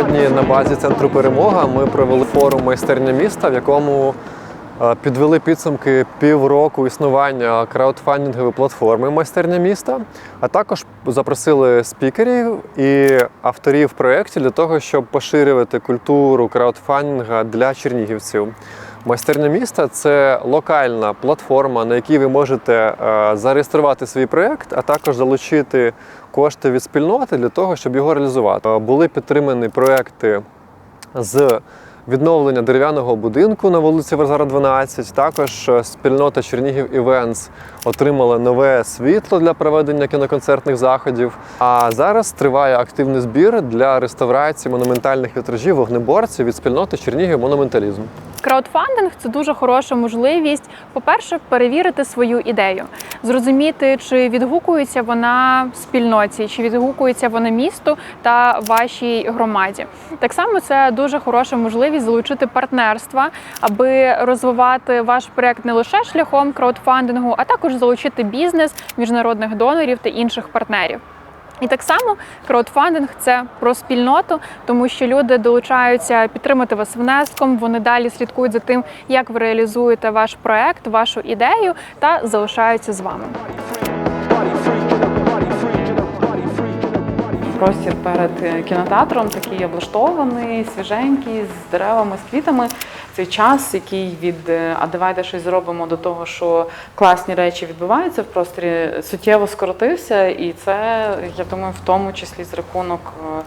Сьогодні на базі центру перемога ми провели форум майстерня міста, в якому е, підвели підсумки півроку існування краудфандингової платформи майстерня міста, а також запросили спікерів і авторів проєктів для того, щоб поширювати культуру краудфандинга для чернігівців. Майстерня міста це локальна платформа, на якій ви можете е, зареєструвати свій проєкт, а також залучити кошти від спільноти для того, щоб його реалізувати. Е, Були підтримані проекти з відновлення дерев'яного будинку на вулиці Варзара 12. Також е, спільнота Чернігів Івенс отримала нове світло для проведення кіноконцертних заходів. А зараз триває активний збір для реставрації монументальних вітражів вогнеборців від спільноти Чернігів Монументалізм. Краудфандинг це дуже хороша можливість, по-перше, перевірити свою ідею, зрозуміти, чи відгукується вона спільноті, чи відгукується вона місту та вашій громаді. Так само це дуже хороша можливість залучити партнерства, аби розвивати ваш проект не лише шляхом краудфандингу, а також залучити бізнес, міжнародних донорів та інших партнерів. І так само краудфандинг це про спільноту, тому що люди долучаються підтримати вас внеском. Вони далі слідкують за тим, як ви реалізуєте ваш проект, вашу ідею та залишаються з вами. Простір перед кінотеатром такий облаштований, свіженький, з деревами, з квітами. Цей час, який від е, а давайте щось зробимо до того, що класні речі відбуваються в просторі, суттєво скоротився, і це я думаю, в тому числі з рахунок. е,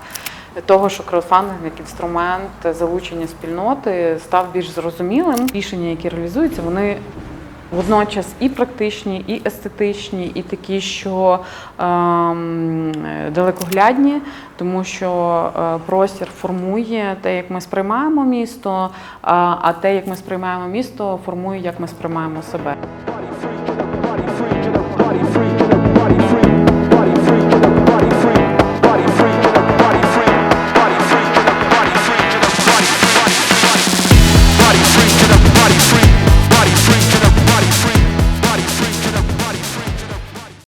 Того, що краудфандинг як інструмент залучення спільноти став більш зрозумілим. Рішення, які реалізуються, вони водночас і практичні, і естетичні, і такі, що ем, далекоглядні, тому що е, простір формує те, як ми сприймаємо місто, а, а те, як ми сприймаємо місто, формує, як ми сприймаємо себе.